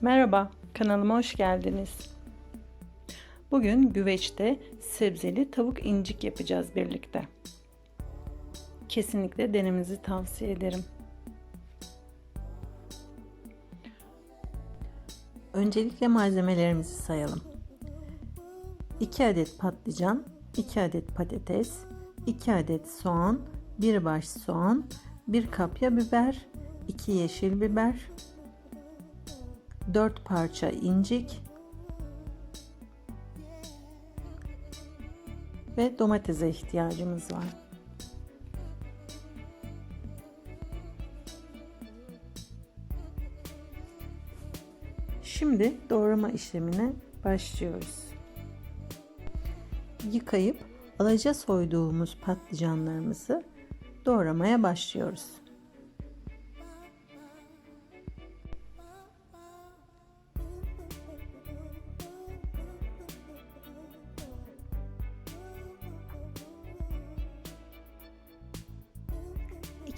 Merhaba, kanalıma hoş geldiniz. Bugün güveçte sebzeli tavuk incik yapacağız birlikte. Kesinlikle denemenizi tavsiye ederim. Öncelikle malzemelerimizi sayalım. 2 adet patlıcan, 2 adet patates, 2 adet soğan, 1 baş soğan, 1 kapya biber, 2 yeşil biber, 4 parça incik ve domatese ihtiyacımız var. Şimdi doğrama işlemine başlıyoruz. Yıkayıp alaca soyduğumuz patlıcanlarımızı doğramaya başlıyoruz.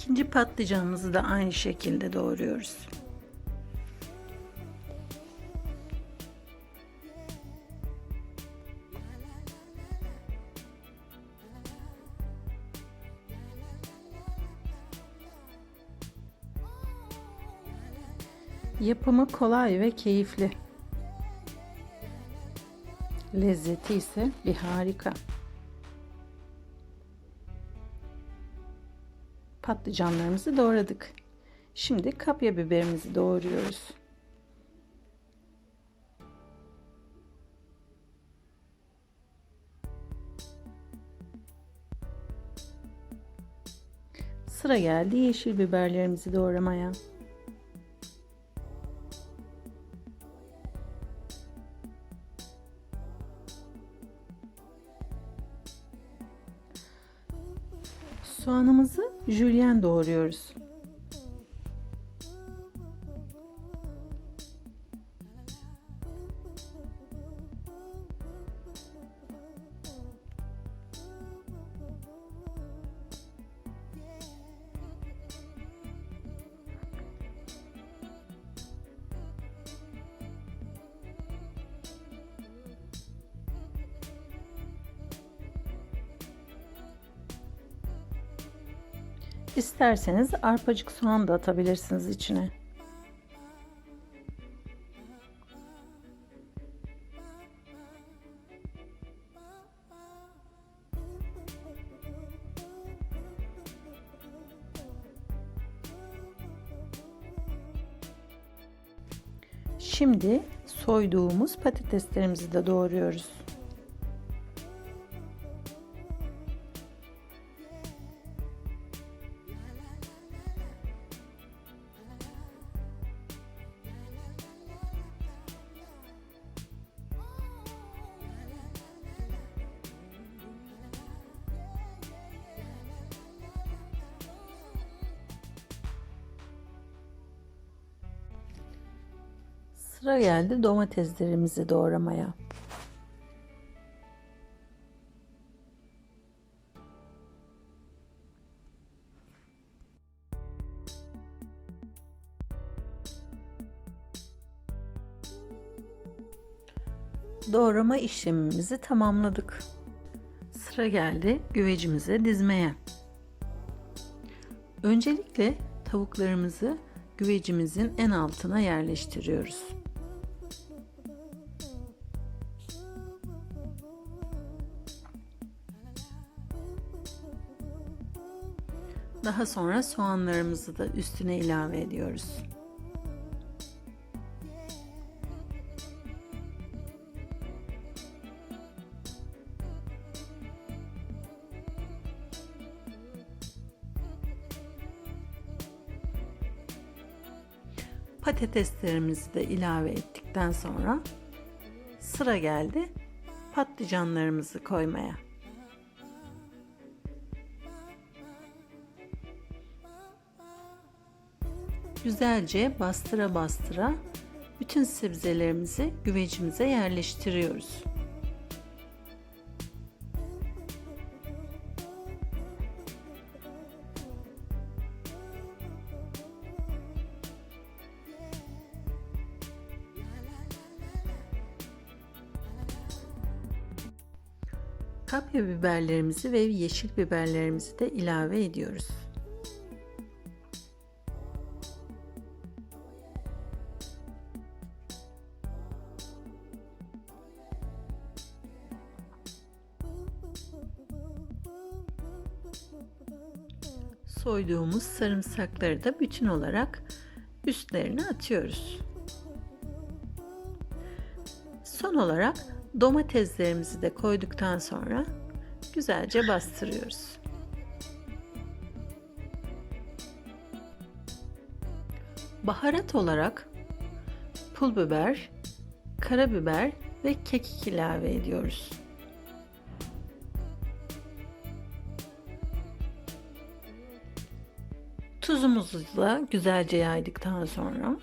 İkinci patlıcanımızı da aynı şekilde doğruyoruz. Yapımı kolay ve keyifli. Lezzeti ise bir harika. Patlıcanlarımızı doğradık. Şimdi kapya biberimizi doğruyoruz. Sıra geldi yeşil biberlerimizi doğramaya. Soğanımızı jülyen doğruyoruz. İsterseniz arpacık soğan da atabilirsiniz içine. Şimdi soyduğumuz patateslerimizi de doğruyoruz. Sıra geldi domateslerimizi doğramaya. Doğrama işlemimizi tamamladık. Sıra geldi güvecimize dizmeye. Öncelikle tavuklarımızı güvecimizin en altına yerleştiriyoruz. Daha sonra soğanlarımızı da üstüne ilave ediyoruz. Patateslerimizi de ilave ettikten sonra sıra geldi patlıcanlarımızı koymaya. güzelce bastıra bastıra bütün sebzelerimizi güvecimize yerleştiriyoruz. Kapya biberlerimizi ve yeşil biberlerimizi de ilave ediyoruz. Soyduğumuz sarımsakları da bütün olarak üstlerine atıyoruz. Son olarak domateslerimizi de koyduktan sonra güzelce bastırıyoruz. Baharat olarak pul biber, karabiber ve kekik ilave ediyoruz. Tuzumuzu da güzelce yaydıktan sonra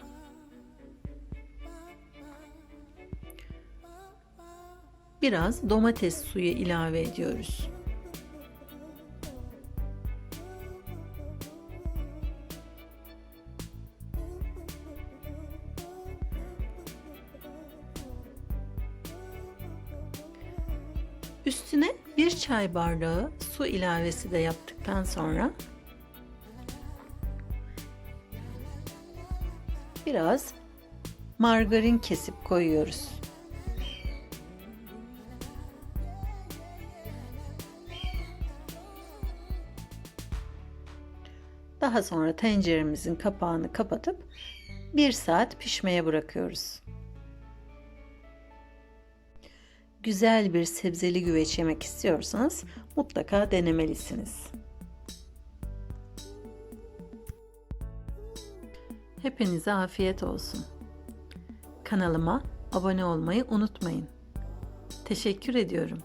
biraz domates suyu ilave ediyoruz. Üstüne bir çay bardağı su ilavesi de yaptıktan sonra biraz margarin kesip koyuyoruz. Daha sonra tenceremizin kapağını kapatıp 1 saat pişmeye bırakıyoruz. Güzel bir sebzeli güveç yemek istiyorsanız mutlaka denemelisiniz. Hepinize afiyet olsun. Kanalıma abone olmayı unutmayın. Teşekkür ediyorum.